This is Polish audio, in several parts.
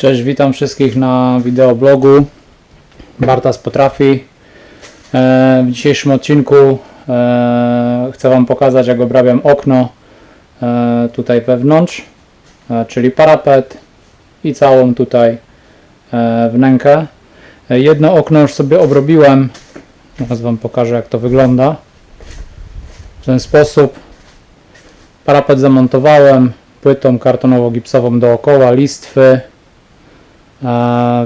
Cześć, witam wszystkich na wideoblogu Bartas Potrafi. E, W dzisiejszym odcinku e, chcę Wam pokazać jak obrabiam okno e, tutaj wewnątrz, czyli parapet i całą tutaj wnękę. Jedno okno już sobie obrobiłem, teraz Wam pokażę jak to wygląda. W ten sposób parapet zamontowałem płytą kartonowo-gipsową dookoła, listwy,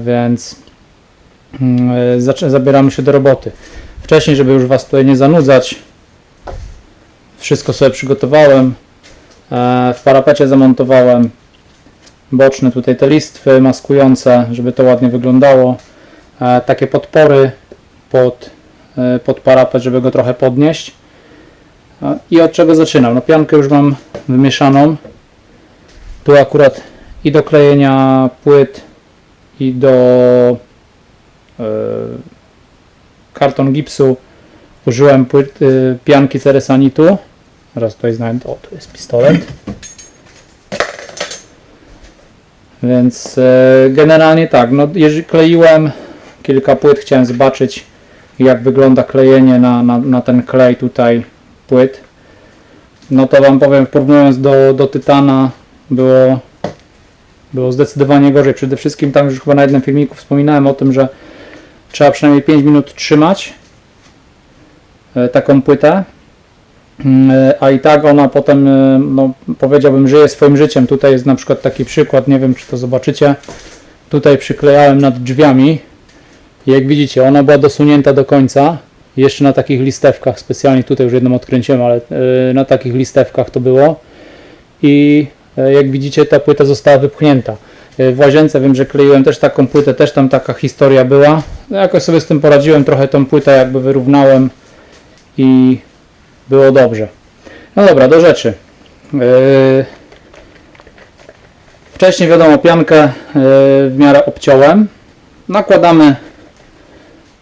więc mm, zaczę- zabieramy się do roboty. Wcześniej, żeby już Was tutaj nie zanudzać, wszystko sobie przygotowałem. E, W parapecie zamontowałem boczne tutaj te listwy maskujące, żeby to ładnie wyglądało. E, Takie podpory pod, e, pod parapet, żeby go trochę podnieść. I od czego zaczynam? No piankę już mam wymieszaną. Tu akurat i do klejenia płyt i do e, karton gipsu użyłem płyt, y, pianki ceresanitu. Teraz tutaj znajdę, o tu jest pistolet. Więc e, generalnie tak, no jeżeli kleiłem kilka płyt, chciałem zobaczyć jak wygląda klejenie na, na, na ten klej tutaj płyt. No to Wam powiem, porównując do, do Tytana było było zdecydowanie gorzej. Przede wszystkim tam już chyba na jednym filmiku wspominałem o tym, że trzeba przynajmniej 5 minut trzymać e, taką płytę, Mm, e, a i tak ona potem, e, no, powiedziałbym, żyje swoim życiem. Tutaj jest na przykład taki przykład, nie wiem czy to zobaczycie. Tutaj przyklejałem nad drzwiami jak widzicie, ona była dosunięta do końca. Jeszcze na takich listewkach, specjalnie tutaj już jedną odkręciłem, ale na takich listewkach to było. I Jak widzicie, ta płyta została wypchnięta. E, W łazience wiem, że kleiłem też taką płytę, też tam taka historia była. No, Jakoś sobie z tym poradziłem, trochę tą płytę jakby wyrównałem i było dobrze. No dobra, do rzeczy. E, Wcześniej wiadomo, piankę e, w miarę obciąłem. Nakładamy,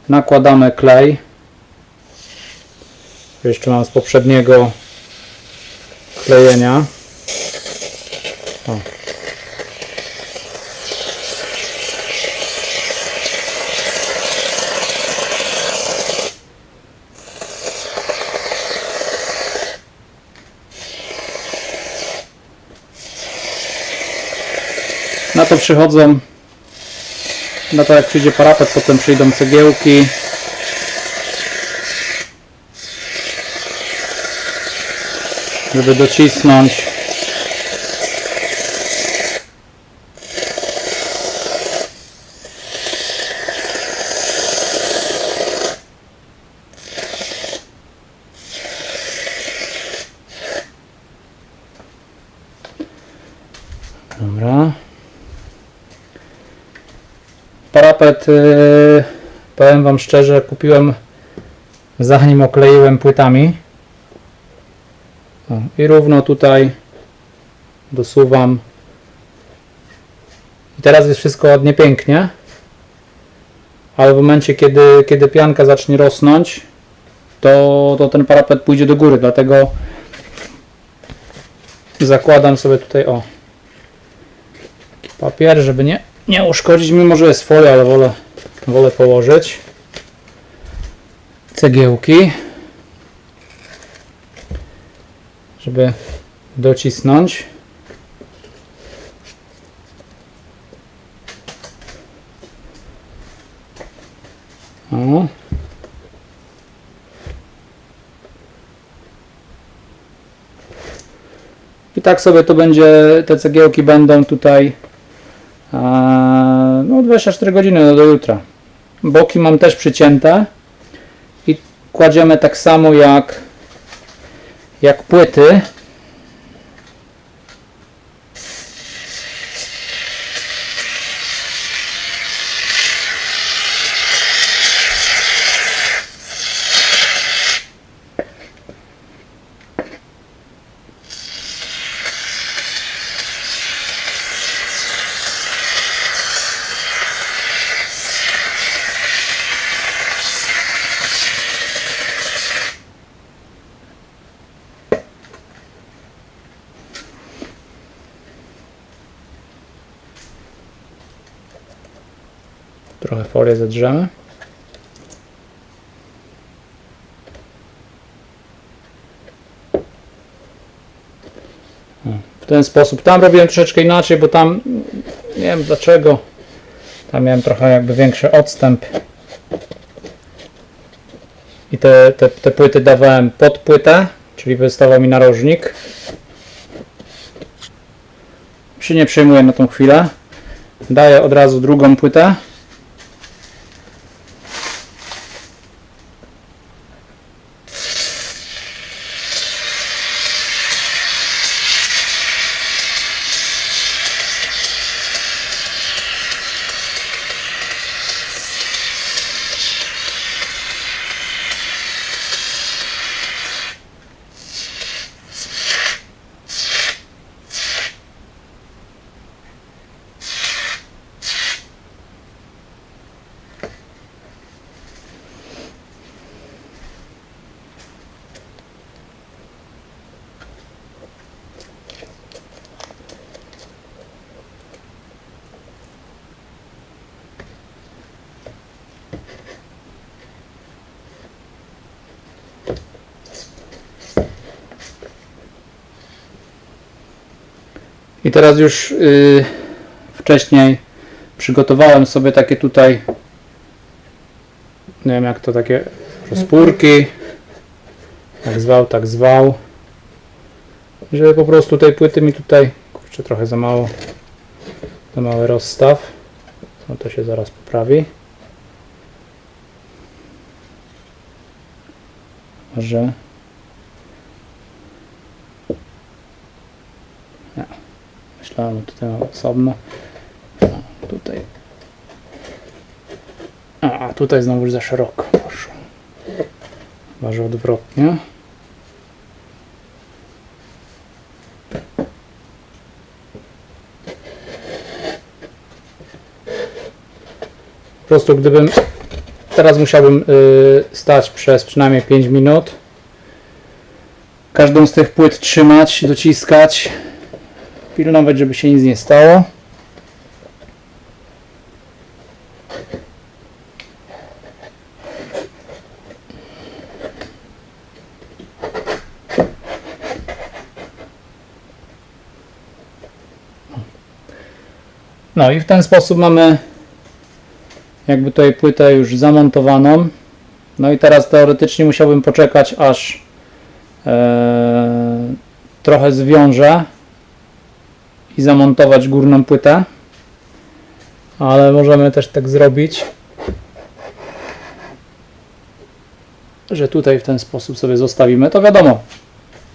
nakładamy klej. Jeszcze mam z poprzedniego klejenia. O. Na to przychodzą, na to jak przyjdzie parapet, potem przyjdą cegiełki. Żeby docisnąć. Dobra. Parapet, yy, powiem Wam szczerze, kupiłem zanim okleiłem płytami. I równo tutaj dosuwam. I teraz jest wszystko ładnie, pięknie. Ale w momencie, kiedy, kiedy pianka zacznie rosnąć, to, to ten parapet pójdzie do góry. Dlatego zakładam sobie tutaj o papier, żeby nie, nie uszkodzić, mimo że jest folia, ale wolę, wolę położyć cegiełki, żeby docisnąć. O. I tak sobie to będzie, te cegiełki będą tutaj no 24 godziny do jutra. Boki mam też przycięte i kładziemy tak samo jak jak płyty. Folię zedrzemy. O, W ten sposób. Tam robiłem troszeczkę inaczej, bo tam nie wiem dlaczego. Tam miałem trochę jakby większy odstęp. I te, te, te płyty dawałem pod płytę, czyli wystawał mi narożnik. Się nie przejmuję na tą chwilę. Daję od razu drugą płytę. I teraz już y, wcześniej przygotowałem sobie takie tutaj, nie wiem jak to takie rozpórki, jak zwał, tak zwał, żeby po prostu tej płyty mi tutaj, kurczę trochę za mało, za mały rozstaw, no to się zaraz poprawi. Może Myślałem, tutaj osobno. A, tutaj. A, a tutaj znowu za szeroko poszło. Chyba, że odwrotnie. Po prostu gdybym teraz musiałbym y, stać przez przynajmniej 5 minut. Każdą z tych płyt trzymać, dociskać, pilnować, żeby się nic nie stało. No i w ten sposób mamy jakby tutaj płytę już zamontowaną. No i teraz teoretycznie musiałbym poczekać aż e, trochę zwiążę i zamontować górną płytę. Ale możemy też tak zrobić, że tutaj w ten sposób sobie zostawimy. To wiadomo,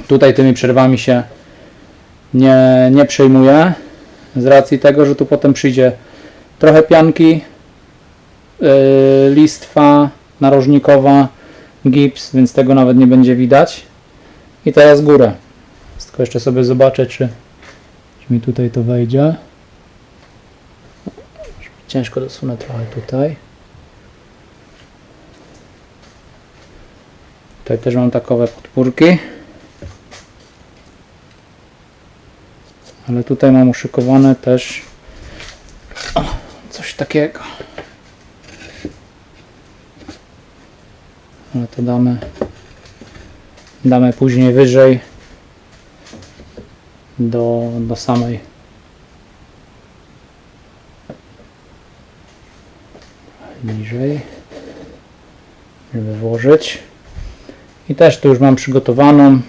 tutaj tymi przerwami się nie, nie przejmuję z racji tego, że tu potem przyjdzie trochę pianki, yy, listwa narożnikowa, gips, więc tego nawet nie będzie widać. I teraz górę. Tylko jeszcze sobie zobaczę, czy mi tutaj to wejdzie. Ciężko dosunę trochę tutaj. Tutaj też mam takowe podpórki. Ale tutaj mam uszykowane też o, coś takiego. Ale to damy damy później wyżej do, do samej. Niżej. Żeby włożyć. I też tu już mam przygotowaną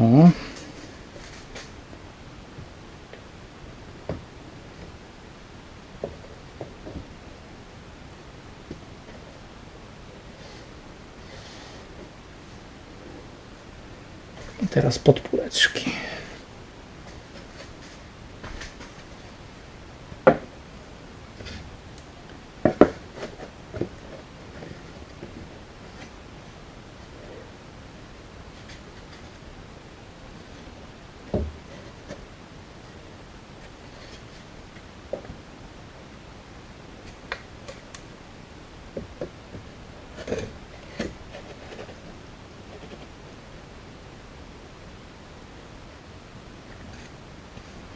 O. Teraz podpóreczki.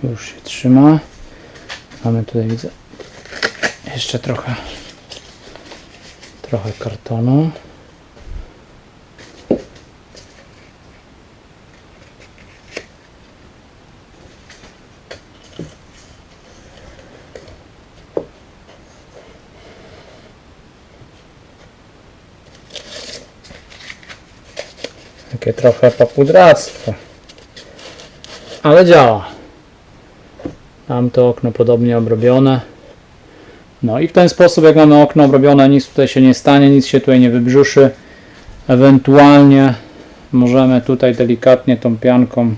Już się trzyma. Mamy tutaj widzę jeszcze trochę trochę kartonu. Takie trochę papudractwo. Ale działa. Mam to okno podobnie obrobione. No i w ten sposób, jak mamy okno obrobione, nic tutaj się nie stanie, nic się tutaj nie wybrzuszy. Ewentualnie możemy tutaj delikatnie tą pianką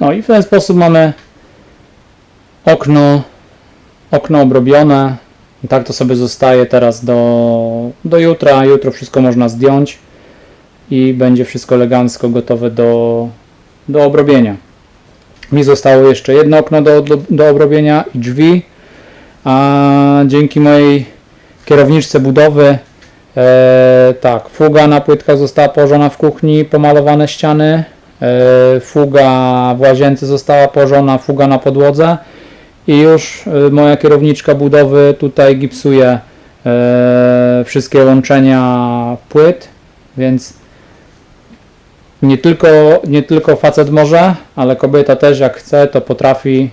No i w ten sposób mamy okno, okno obrobione. Tak to sobie zostaje teraz do, do jutra. Jutro wszystko można zdjąć i będzie wszystko elegancko gotowe do, do obrobienia. Mi zostało jeszcze jedno okno do, do, do obrobienia i drzwi, a dzięki mojej kierowniczce budowy e, tak, fuga na płytkach została położona w kuchni, pomalowane ściany, fuga w łazience została położona, fuga na podłodze i już e, moja kierowniczka budowy tutaj gipsuje e, wszystkie łączenia płyt, więc nie tylko, nie tylko facet może, ale kobieta też jak chce, to potrafi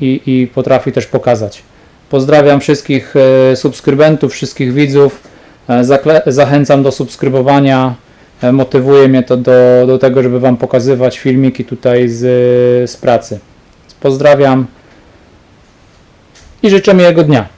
i, i potrafi też pokazać. Pozdrawiam wszystkich e, subskrybentów, wszystkich widzów. E, Zachęcam do subskrybowania. E, Motywuje mnie to do, do tego, żeby Wam pokazywać filmiki tutaj z, z pracy. Pozdrawiam i życzę miłego dnia.